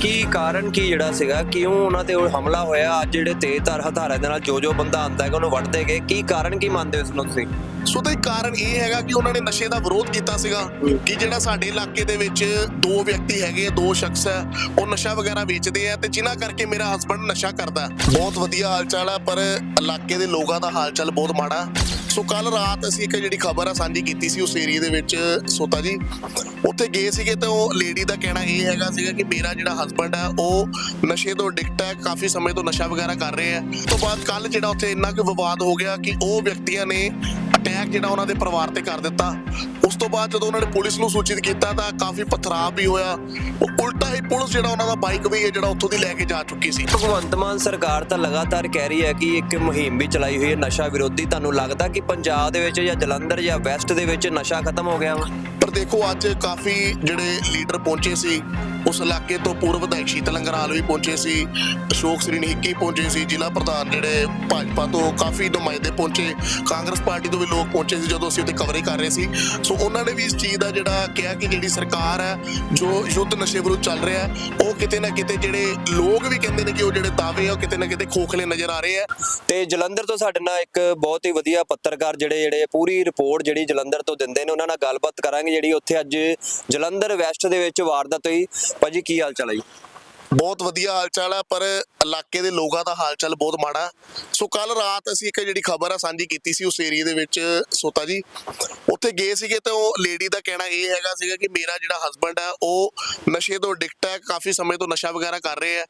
ਕੀ ਕਾਰਨ ਕੀ ਜਿਹੜਾ ਸੀਗਾ? ਕਿਉਂ ਉਹਨਾਂ ਤੇ ਉਹ ਹਮਲਾ ਹੋਇਆ? ਅੱਜ ਜਿਹੜੇ ਤੇਜ਼ਧਾਰ ਹਥਿਆਰਾਂ ਦੇ ਨਾਲ ਜੋ ਜੋ ਬੰਦਾ ਆਂਦਾ ਹੈਗਾ ਉਹਨੂੰ ਵੱਢਦੇ ਗਏ। ਕੀ ਕਾਰਨ ਕੀ ਮੰਨਦੇ ਹੋ ਇਸ ਨੂੰ ਤੁਸੀਂ? ਸੋ ਤੇ ਕਾਰਨ ਇਹ ਹੈਗਾ ਕਿ ਉਹਨਾਂ ਨੇ ਨਸ਼ੇ ਦਾ ਵਿਰੋਧ ਕੀਤਾ ਸੀਗਾ ਕਿ ਜਿਹੜਾ ਸਾਡੇ ਇਲਾਕੇ ਦੇ ਵਿੱਚ ਦੋ ਵਿਅਕਤੀ ਹੈਗੇ ਆ, ਦੋ ਸ਼ਖਸ ਹੈ ਉਹ ਨਸ਼ਾ ਵਗੈਰਾ ਵੇਚਦੇ ਆ ਤੇ ਜਿਨ੍ਹਾਂ ਕਰਕੇ ਮੇਰਾ ਹਸਬੰਡ ਨਸ਼ਾ ਕਰਦਾ। ਬਹੁਤ ਵਧੀਆ ਹਾਲਚਾਲ ਹੈ ਪਰ ਇਲਾਕੇ ਦੇ ਲੋਕਾਂ ਦਾ ਹਾਲਚਾਲ ਬਹੁਤ ਮਾੜਾ। ਸੋ ਕੱਲ ਰਾਤ ਅਸੀਂ ਇੱਕ ਜਿਹੜੀ ਖਬਰ ਆ ਸਾਂਝੀ ਕੀਤੀ ਸੀ ਉਸ ਏਰੀਏ ਦੇ ਵਿੱਚ ਸੋਤਾ ਜੀ। ਉੱਥੇ ਗਏ ਸੀਗੇ ਤੇ ਉਹ ਲੇਡੀ ਦਾ ਕਹਿਣਾ ਇਹ ਹੈਗਾ ਸੀਗਾ ਕਿ ਮੇਰਾ ਜਿਹੜਾ ਹਸਬੰਡ ਹੈ ਉਹ ਨਸ਼ੇ ਤੋਂ ਐਡਿਕਟ ਹੈ ਕਾਫੀ ਸਮੇਂ ਤੋਂ ਨਸ਼ਾ ਵਗੈਰਾ ਕਰ ਰਹੇ ਆ। ਤੋਂ ਬਾਅਦ ਕੱਲ ਜਿਹੜਾ ਉੱਥੇ ਇੰਨਾ ਕੁ ਵਿਵਾਦ ਹੋ ਗਿਆ ਕਿ ਉਹ ਵਿਅਕਤੀਆਂ ਨੇ ਅਟੈਕ ਜਿਹੜਾ ਉਹਨਾਂ ਦੇ ਪਰਿਵਾਰ ਤੇ ਕਰ ਦਿੱਤਾ। ਉਸ ਤੋਂ ਬਾਅਦ ਜਦੋਂ ਉਹਨਾਂ ਨੇ ਪੁਲਿਸ ਨੂੰ ਸੂਚਿਤ ਕੀਤਾ ਤਾਂ ਕਾਫੀ ਪਥਰਾਵ ਵੀ ਹੋਇਆ। ਉਹ ਉਲਟਾ ਹੀ ਪੁਲਿਸ ਜਿਹੜਾ ਉਹਨਾਂ ਦਾ ਬਾਈਕ ਵੀ ਹੈ, ਜਿਹੜਾ ਉੱਥੋਂ ਦੀ ਲੈ ਕੇ ਜਾ ਚੁੱਕੀ ਸੀ। ਭਗਵੰਤ ਮਾਨ ਸਰਕਾਰ ਤਾਂ ਲਗਾਤਾਰ ਕਹਿ ਰਹੀ ਹੈ ਕਿ ਇੱਕ ਮੁਹਿੰਮ ਵੀ ਚਲਾਈ ਹੋਈ ਹੈ ਨਸ਼ਾ ਵਿਰੋਧੀ। ਤੁਹਾਨੂੰ ਲੱਗਦਾ ਕਿ ਪੰਜਾਬ ਦੇ ਵਿੱਚ ਜਾਂ ਜਲੰਧਰ ਜਾਂ ਵੈਸਟ ਦੇ ਵਿੱਚ ਨਸ਼ਾ ਖਤਮ ਹੋ ਗਿਆ ਵਾ? ਪਰ ਦੇਖੋ ਅੱਜ ਕਾਫੀ ਜਿਹੜੇ ਲੀਡਰ ਪਹੁੰਚੇ ਸੀ, ਉਸ ਇਲਾਕੇ ਤੋਂ ਪੂਰਵ ਵਿਧਾਇਕ ਸ਼ੀਤਲ ਵੀ ਪਹੁੰਚੇ ਸੀ, ਅਸ਼ੋਕ ਸ੍ਰੀ ਨਿੱਕੀ ਪਹੁੰਚੇ ਸੀ, ਜ਼ਿਲ੍ਹਾ ਪ੍ਰਧਾਨ ਜਿਹੜੇ ਭਾਜਪਾ ਤੋਂ ਕਾਫੀ ਨੁਮਾਇੰਦੇ ਪਹੁੰਚੇ, ਕਾਂਗਰਸ ਪਾਰਟੀ ਤੋਂ ਵੀ ਲੋਕ ਪਹੁੰਚੇ ਸੀ ਜਦੋਂ ਅਸੀਂ ਉੱਥੇ ਕਵਰੇਜ ਕਰ ਰਹੇ ਸੀ। ਸੋ ਉਹਨਾਂ ਨੇ ਵੀ ਇਸ ਚੀਜ਼ ਦਾ ਜਿਹੜਾ ਕਿਹਾ ਕਿ ਜਿਹੜੀ ਸਰਕਾਰ ਹੈ, ਜੋ ਯੁੱਧ ਨਸ਼ੇ ਵਿਰੁੱਧ ਚੱਲ ਰਿਹਾ ਹੈ, ਉਹ ਕਿਤੇ ਨਾ ਕਿਤੇ ਜਿਹੜੇ ਲੋਕ ਵੀ ਕਹਿੰਦੇ ਨੇ ਕਿ ਉਹ ਜਿਹੜੇ ਦਾਅਵੇ ਆ, ਉਹ ਕਿਤੇ ਨਾ ਕਿਤੇ ਖੋਖਲੇ ਨਜ਼ਰ ਆ ਰਹੇ ਆ। ਤੇ ਜਲੰਧਰ ਤੋਂ ਸਾਡੇ ਨਾਲ ਇੱਕ ਬਹੁਤ ਹੀ ਵਧੀਆ ਪੱਤਰਕਾਰ ਜਿਹੜੇ ਜਿਹੜੇ ਪੂਰੀ ਰਿਪੋਰਟ ਜਿਹੜੀ ਜਲੰਧਰ ਤੋਂ ਦਿੰਦੇ ਨੇ, ਉਹਨਾਂ ਨਾਲ ਗੱਲਬਾਤ ਕਰਾਂਗੇ। ਜਿਹੜੀ ਉੱਥੇ ਅੱਜ ਜਲੰਧਰ ਵੈਸਟ ਦੇ ਵਿੱਚ ਵਾਰਦਾਤ ਹੋਈ। ਭਾਜੀ, ਕੀ ਹਾਲ ਚਾਲ ਹੈ ਜੀ? ਬਹੁਤ ਵਧੀਆ ਹਾਲਚਾਲ ਹੈ ਪਰ ਇਲਾਕੇ ਦੇ ਲੋਕਾਂ ਦਾ ਹਾਲਚਾਲ ਬਹੁਤ ਮਾੜਾ। ਸੋ ਕੱਲ ਰਾਤ ਅਸੀਂ ਇੱਕ ਜਿਹੜੀ ਖਬਰ ਆ, ਸਾਂਝੀ ਕੀਤੀ ਸੀ ਉਸ ਏਰੀਏ ਦੇ ਵਿੱਚ, ਸੋਤਾ ਜੀ। ਉੱਥੇ ਗਏ ਸੀਗੇ ਤੇ ਉਹ ਲੇਡੀ ਦਾ ਕਹਿਣਾ ਇਹ ਹੈਗਾ ਸੀਗਾ ਕਿ ਮੇਰਾ ਜਿਹੜਾ ਹਸਬੰਡ ਹੈ ਉਹ ਨਸ਼ੇ ਤੋਂ ਐਡਿਕਟ ਹੈ ਕਾਫੀ ਸਮੇਂ ਤੋਂ ਨਸ਼ਾ ਵਗੈਰਾ ਕਰ ਰਹੇ ਆ।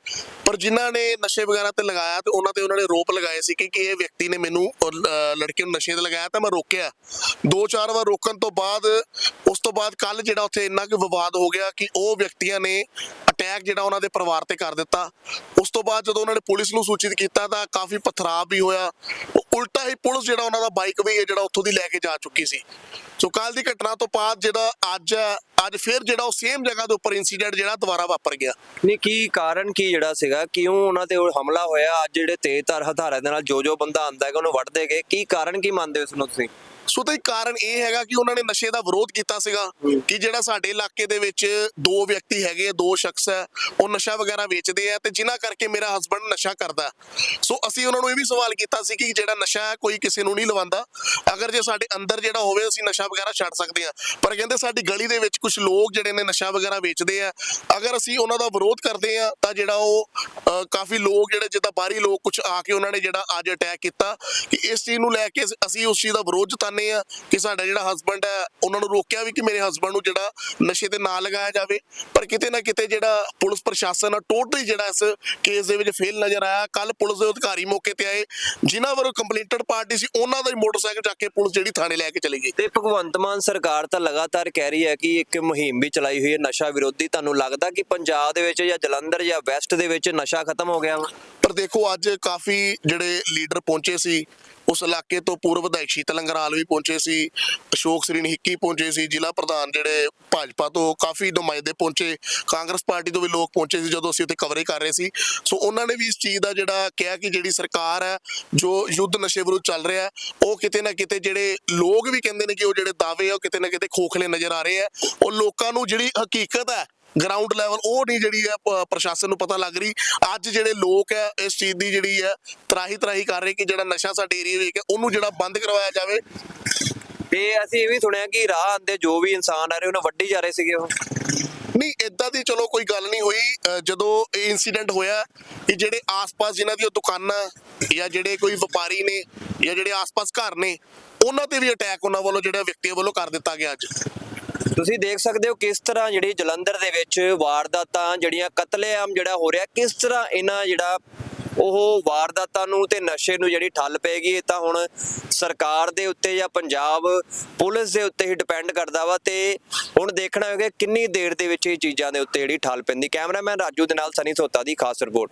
ਪਰ ਜਿਨ੍ਹਾਂ ਨੇ ਨਸ਼ੇ ਵਗੈਰਾ ਤੇ ਲਗਾਇਆ ਤੇ ਉਹਨਾਂ ਤੇ ਉਹਨਾਂ ਨੇ ਰੋਪ ਲਗਾਏ ਸੀ ਕਿ ਇਹ ਵਿਅਕਤੀ ਨੇ ਮੈਨੂੰ ਲੜਕੇ ਨੂੰ ਨਸ਼ੇ ਤੇ ਲਗਾਇਆ ਤਾਂ ਮੈਂ ਰੋਕਿਆ। ਦੋ ਚਾਰ ਵਾਰ ਰੋਕਣ ਤੋਂ ਬਾਅਦ, ਉਸ ਤੋਂ ਬਾਅਦ ਕੱਲ ਜਿਹੜਾ ਉੱਥੇ ਇੰਨਾ ਕੁ ਵਿਵਾਦ ਹੋ ਗਿਆ ਕਿ ਉਹ ਵਿਅਕਤੀਆਂ ਨੇ ਅਟੈਕ ਜਿਹੜਾ ਉਹਨਾਂ ਦੇ ਪਰਿਵਾਰ ਤੇ ਕਰ ਦਿੱਤਾ। ਉਸ ਤੋਂ ਬਾਅਦ ਜਦੋਂ ਉਹਨਾਂ ਨੇ ਪੁਲਿਸ ਨੂੰ ਸੂਚਿਤ ਕੀਤਾ ਤਾਂ ਕਾਫੀ ਪਥਰਾਵ ਵੀ ਹੋਇਆ। ਉਲਟਾ ਹੀ ਪੁਲਿਸ ਜਿਹੜਾ ਉਹਨਾਂ ਦਾ ਬਾਈਕ ਵੀ ਹੈ, ਜਿਹੜਾ ਉੱਥੋਂ ਦੀ ਲੈ ਕੇ ਜਾ ਚੁੱਕੀ ਸੀ। ਸੋ ਕੱਲ ਦੀ ਘਟਨਾ ਤੋਂ ਬਾਅਦ ਜਿਹੜਾ ਅੱਜ ਅੱਜ ਫਿਰ ਜਿਹੜਾ ਉਹ ਸੇਮ ਜਗ੍ਹਾ ਦੇ ਉੱਪਰ ਇਨਸੀਡੈਂਟ ਜਿਹੜਾ ਦੁਬਾਰਾ ਵਾਪਰ ਗਿਆ। ਨਹੀਂ, ਕੀ ਕਾਰਨ ਕੀ ਜਿਹੜਾ ਸੀਗਾ? ਕਿਉਂ ਉਹਨਾਂ ਤੇ ਉਹ ਹਮਲਾ ਹੋਇਆ? ਅੱਜ ਜਿਹੜੇ ਤੇਜ਼ਧਾਰ ਹਥਿਆਰਾਂ ਦੇ ਨਾਲ ਜੋ ਜੋ ਬੰਦਾ ਆਂਦਾ ਹੈਗਾ, ਉਹਨੂੰ ਵੱਢਦੇ ਗਏ। ਕੀ ਕਾਰਨ ਕੀ ਮੰਨਦੇ ਹੋ ਇਸ ਨੂੰ ਤੁਸੀਂ? ਸੋ ਤੇ ਕਾਰਨ ਇਹ ਹੈਗਾ ਕਿ ਉਹਨਾਂ ਨੇ ਨਸ਼ੇ ਦਾ ਵਿਰੋਧ ਕੀਤਾ ਸੀਗਾ ਕਿ ਜਿਹੜਾ ਸਾਡੇ ਇਲਾਕੇ ਦੇ ਵਿੱਚ ਦੋ ਵਿਅਕਤੀ ਹੈਗੇ ਆ, ਦੋ ਸ਼ਖਸ ਹੈ ਉਹ ਨਸ਼ਾ ਵਗੈਰਾ ਵੇਚਦੇ ਆ ਤੇ ਜਿਨ੍ਹਾਂ ਕਰਕੇ ਮੇਰਾ ਹਸਬੰਡ ਨਸ਼ਾ ਕਰਦਾ। ਸੋ ਅਸੀਂ ਉਹਨਾਂ ਨੂੰ ਇਹ ਵੀ ਸਵਾਲ ਕੀਤਾ ਸੀ ਕਿ ਜਿਹੜਾ ਨਸ਼ਾ ਹੈ ਕੋਈ ਕਿਸੇ ਨੂੰ ਨਹੀਂ ਲਵਾਉਂਦਾ ਅਗਰ ਜੇ ਸਾਡੇ ਅੰਦਰ ਜਿਹੜਾ ਹੋਵੇ ਅਸੀਂ ਨਸ਼ਾ ਵਗੈਰਾ ਛੱਡ ਸਕਦੇ ਆ। ਪਰ ਕਹਿੰਦੇ ਸਾਡੀ ਗਲੀ ਦੇ ਵਿੱਚ ਕੁਝ ਲੋਕ ਜਿਹੜੇ ਨੇ ਨਸ਼ਾ ਵਗੈਰਾ ਵੇਚਦੇ ਆ। ਅਗਰ ਅਸੀਂ ਉਹਨਾਂ ਦਾ ਵਿਰੋਧ ਕਰਦੇ ਆ ਤਾਂ ਜਿਹੜਾ ਉਹ ਕਾਫੀ ਲੋਕ ਜਿਹੜੇ ਜਿੱਦਾਂ ਬਾਹਰੀ ਲੋਕ ਕੁਝ ਆ ਕੇ ਉਹਨਾਂ ਨੇ ਜਿਹੜਾ ਅੱਜ ਅਟੈਕ ਕੀਤਾ ਕਿ ਇਸ ਚੀਜ਼ ਨੂੰ ਲੈ ਕੇ ਅਸੀਂ ਉਸ ਚੀਜ਼ ਦਾ ਵਿਰੋਧ ਜਤਾਨੇ ਆ ਕਿ ਸਾਡਾ ਜਿਹੜਾ ਹਸਬੰਡ ਹੈ, ਉਹਨਾਂ ਨੂੰ ਰੋਕਿਆ ਵੀ ਕਿ ਮੇਰੇ ਹਸਬੰਡ ਨੂੰ ਜਿਹੜਾ ਨਸ਼ੇ ਤੇ ਨਾ ਲਗਾਇਆ ਜਾਵੇ। ਪਰ ਕਿਤੇ ਨਾ ਕਿਤੇ ਜਿਹੜਾ ਪੁਲਿਸ ਪ੍ਰਸ਼ਾਸਨ ਆ ਟੋਟਲੀ ਜਿਹੜਾ ਇਸ ਕੇਸ ਦੇ ਵਿੱਚ ਫੇਲ ਨਜ਼ਰ ਆਇਆ। ਕੱਲ ਪੁਲਿਸ ਦੇ ਅਧਿਕਾਰੀ ਮੌਕੇ ਤੇ ਆਏ, ਜਿਨ੍ਹਾਂ ਵੱਲੋਂ ਕੰਪਲੇਂਟਡ ਪਾਰਟੀ ਸੀ, ਉਹਨਾਂ ਦਾ ਮੋਟਰਸਾਈਕਲ ਚੱਕ ਕੇ ਪੁਲਿਸ ਜਿਹੜੀ ਥਾਣੇ ਲੈ ਕੇ ਚਲੀ ਗਈ। ਤੇ ਭਗਵੰਤ ਮਾਨ ਸਰਕਾਰ ਤਾਂ ਲਗਾਤਾਰ ਕਹਿ ਰਹੀ ਹੈ ਕਿ ਇੱਕ ਮੁਹਿੰਮ ਵੀ ਚਲਾਈ ਹੋਈ ਹੈ ਨਸ਼ਾ ਵਿਰੋਧੀ। ਤੁਹਾਨੂੰ ਲੱਗਦਾ ਕਿ ਪੰਜਾਬ ਦੇ ਵਿੱਚ ਜਾਂ ਜਲੰਧਰ ਜਾਂ ਵੈਸਟ ਦੇ ਵਿੱਚ ਨਸ਼ਾ ਖਤਮ ਹੋ ਗਿਆ ਵਾ? ਪਰ ਦੇਖੋ ਅੱਜ ਕਾਫੀ ਜਿਹੜੇ ਲੀਡਰ ਪਹੁੰਚੇ ਸੀ ਉਸ ਇਲਾਕੇ ਤੋਂ ਪੂਰਵ ਵਿਧਾਇਕ ਸ਼ੀਤਲ ਅੰਗਰਾਲ ਵੀ ਪਹੁੰਚੇ ਸੀ ਅਸ਼ੋਕ ਸ੍ਰੀ ਨਿੱਕੀ ਪਹੁੰਚੇ ਸੀ ਜ਼ਿਲ੍ਹਾ ਪ੍ਰਧਾਨ ਜਿਹੜੇ ਭਾਜਪਾ ਤੋਂ ਕਾਫੀ ਨੁਮਾਇੰਦੇ ਪਹੁੰਚੇ ਕਾਂਗਰਸ ਪਾਰਟੀ ਤੋਂ ਵੀ ਲੋਕ ਪਹੁੰਚੇ ਸੀ ਜਦੋਂ ਅਸੀਂ ਉੱਥੇ ਕਵਰੇਜ ਕਰ ਰਹੇ ਸੀ। ਸੋ ਉਹਨਾਂ ਨੇ ਵੀ ਇਸ ਚੀਜ਼ ਦਾ ਜਿਹੜਾ ਕਿਹਾ ਕਿ ਜਿਹੜੀ ਸਰਕਾਰ ਹੈ ਜੋ ਯੁੱਧ ਨਸ਼ੇ ਵਿਰੁੱਧ ਚੱਲ ਰਿਹਾ ਹੈ, ਉਹ ਕਿਤੇ ਨਾ ਕਿਤੇ ਜਿਹੜੇ ਲੋਕ ਵੀ ਕਹਿੰਦੇ ਨੇ ਕਿ ਉਹ ਜਿਹੜੇ ਦਾਅਵੇ ਆ ਉਹ ਕਿਤੇ ਨਾ ਕਿਤੇ ਖੋਖਲੇ ਨਜ਼ਰ ਆ ਰਹੇ ਆ। ਉਹ ਲੋਕਾਂ ਨੂੰ ਜਿਹੜੀ ਹਕੀਕਤ ਹੈ ਗਰਾਊਂਡ ਲੈਵਲ ਉਹ ਨਹੀਂ ਜਿਹੜੀ ਹੈ ਪ੍ਰਸ਼ਾਸਨ ਨੂੰ ਪਤਾ ਲੱਗ ਰਹੀ। ਅੱਜ ਜਿਹੜੇ ਲੋਕ ਹੈ ਇਸ ਚੀਜ਼ ਦੀ ਜਿਹੜੀ ਹੈ ਤਰਾਹੀ ਤਰਾਹੀ ਕਰ ਰਹੇ ਕਿ ਜਿਹੜਾ ਨਸ਼ਾ ਸਾਡੇ ਏਰੀਆ ਵਿੱਚ ਹੈ ਉਹਨੂੰ ਜਿਹੜਾ ਬੰਦ ਕਰਵਾਇਆ ਜਾਵੇ। ਤੇ ਅਸੀਂ ਇਹ ਵੀ ਸੁਣਿਆ ਕਿ ਰਾਹ ਆਂਦੇ ਜੋ ਵੀ ਇਨਸਾਨ ਆ ਰਹੇ ਉਹਨੂੰ ਵੱਢੀ ਜਾ ਰਹੇ ਸੀਗੇ ਉਹ। ਨਹੀਂ ਇਦਾਂ ਦੀ ਚਲੋ ਕੋਈ ਗੱਲ ਨਹੀਂ ਹੋਈ। ਜਦੋਂ ਇਹ ਇਨਸੀਡੈਂਟ ਹੋਇਆ ਕਿ ਜਿਹੜੇ ਆਸ-ਪਾਸ ਜਿਨ੍ਹਾਂ ਦੀਆਂ ਦੁਕਾਨਾਂ ਜਾਂ ਜਿਹੜੇ ਕੋਈ ਵਪਾਰੀ ਨੇ ਜਾਂ ਜਿਹੜੇ ਆਸ-ਪਾਸ ਘਰ ਨੇ ਉਹਨਾਂ ਤੇ ਵੀ ਅਟੈਕ ਉਹਨਾਂ ਵੱਲੋਂ ਜਿਹੜਾ ਵਿਅਕਤੀਆਂ ਵੱਲੋਂ ਕਰ ਦਿੱਤਾ ਗਿਆ ਅੱਜ। ਤੁਸੀਂ ਦੇਖ ਸਕਦੇ ਹੋ ਕਿਸ ਤਰ੍ਹਾਂ ਜਿਹੜੀ ਜਲੰਧਰ ਦੇ ਵਿੱਚ ਵਾਰਦਾਤਾਂ ਜਿਹੜੀਆਂ ਕਤਲੇਆਮ ਜਿਹੜਾ ਹੋ ਰਿਹਾ, ਕਿਸ ਤਰ੍ਹਾਂ ਇਹਨਾਂ ਜਿਹੜਾ ਉਹ ਵਾਰਦਾਤਾਂ ਨੂੰ ਤੇ ਨਸ਼ੇ ਨੂੰ ਜਿਹੜੀ ਠੱਲ ਪਏਗੀ ਇਹ ਤਾਂ ਹੁਣ ਸਰਕਾਰ ਦੇ ਉੱਤੇ ਜਾਂ ਪੰਜਾਬ ਪੁਲਿਸ ਦੇ ਉੱਤੇ ਹੀ ਡਿਪੈਂਡ ਕਰਦਾ ਵਾ ਤੇ ਹੁਣ ਦੇਖਣਾ ਹੋਵੇਗਾ ਕਿੰਨੀ ਦੇਰ ਦੇ ਵਿੱਚ ਇਹ ਚੀਜ਼ਾਂ ਦੇ ਉੱਤੇ ਜਿਹੜੀ ਠੱਲ ਪੈਂਦੀ। ਕੈਮਰਾਮੈਨ ਰਾਜੂ ਦੇ ਨਾਲ ਸਨੀ ਸੋਤਾ ਦੀ ਖਾਸ ਰਿਪੋਰਟ।